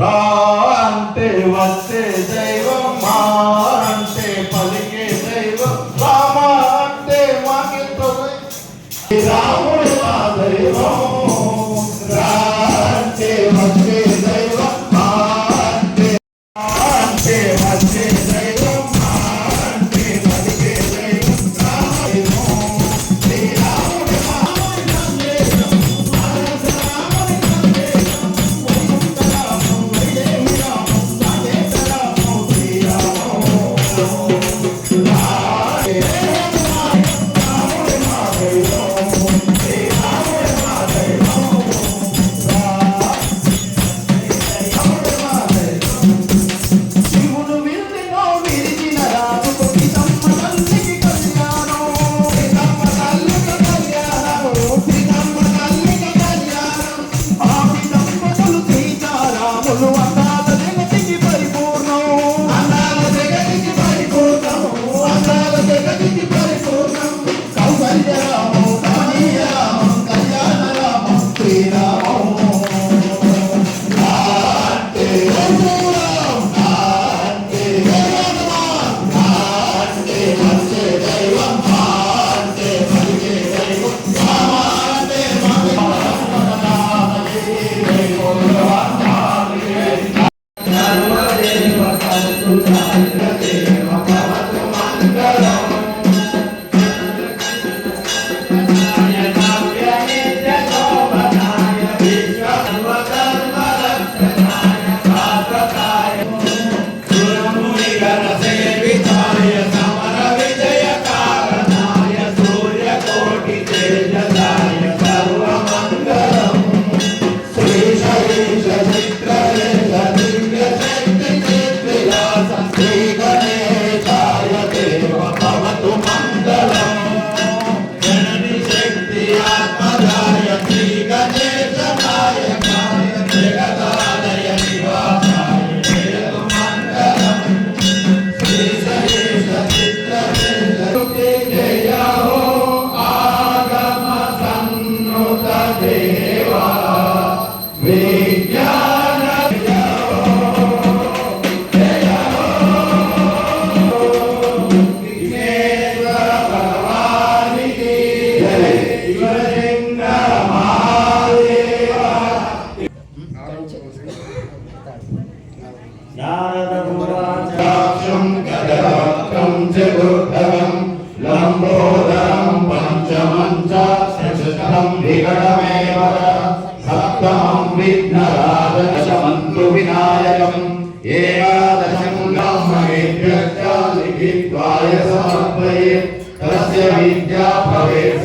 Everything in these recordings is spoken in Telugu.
రా అంటే వచ్చే దైవం మా అంటే పలికే దైవం. రామ అంటే మాకి రాముడు మా దైవం. ఏకాదశం బ్రహ్మేభ్యశ్చాలిఖిత్వాయ సమర్పయే తస్య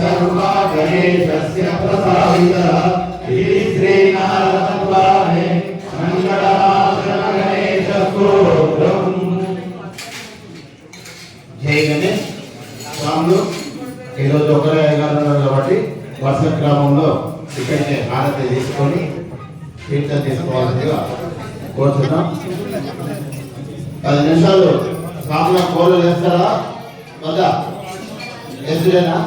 విద్యా సర్వా గణేశ జై గణేష్ స్వాములు ఈరోజు ఒకరే కాబట్టి వర్ష గ్రామంలో ఇక్కడికి హారతి తీసుకొని తీర్థం తీసుకోవాల్సిందిగా కోరుతున్నాం పది నిమిషాలు స్వాముల కోళ్ళు వేస్తారా వద్దా ఎదురేనా